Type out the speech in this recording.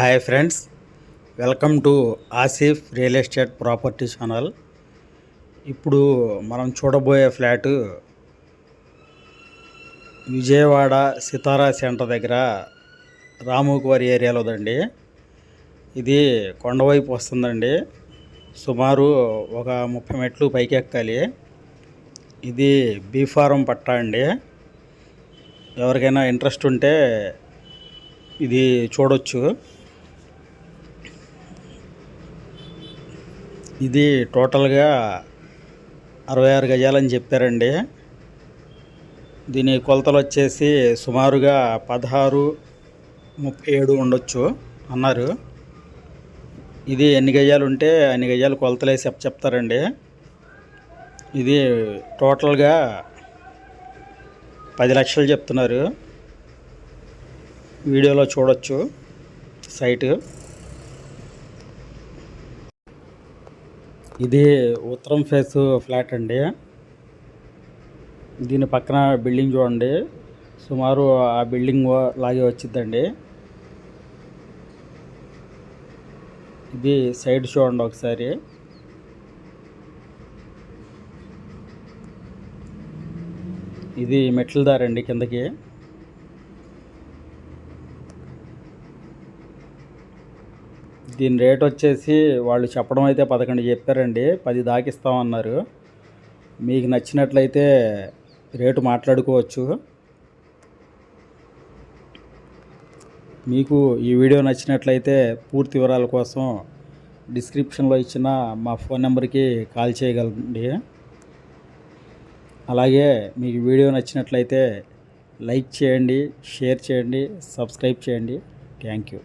Hi friends welcome to Asif real estate property channel. ఇప్పుడు మనం చూడబోయే ఫ్లాటు విజయవాడ సితారా centre దగ్గర రాముకువారి ఏరియాలోదండి ఇది కొండవైపు వస్తుందండి. సుమారు ఒక ముప్పై మెట్లు పైకి ఎక్కాలి. ఇది బీఫారం పట్టా అండి. ఎవరికైనా ఇంట్రెస్ట్ ఉంటే ఇది చూడొచ్చు. ఇది టోటల్గా అరవై ఆరు గజాలని చెప్పారండి. దీని కొలతలు వచ్చేసి సుమారుగా పదహారు ముప్పై ఏడు ఉండొచ్చు అన్నారు. ఇది ఎన్ని గజాలు ఉంటే అన్ని గజాలు కొలతలేసి చెప్ చెప్తారండి. ఇది టోటల్గా పది లక్షలు చెప్తున్నారు. వీడియోలో చూడొచ్చు సైటు. ఇది ఉత్తరం ఫేస్ ఫ్లాట్ అండి. దీని పక్కన బిల్డింగ్ చూడండి. సుమారు ఆ బిల్డింగ్ లాగే వచ్చిందండి ఇది సైడ్ చూడండి ఒకసారి. ఇది మెట్ల దారండి కిందకి. దీని రేట్ వచ్చేసి వాళ్ళు చెప్పడం అయితే పదకొండు చెప్పారండి. పది దాకిస్తామన్నారు. మీకు నచ్చినట్లయితే రేటు మాట్లాడుకోవచ్చు. మీకు ఈ వీడియో నచ్చినట్లయితే పూర్తి వివరాల కోసం డిస్క్రిప్షన్లో ఇచ్చిన మా ఫోన్ నెంబర్కి కాల్ చేయగలండి. అలాగే మీకు వీడియో నచ్చినట్లయితే లైక్ చేయండి షేర్ చేయండి సబ్స్క్రైబ్ చేయండి. Thank you.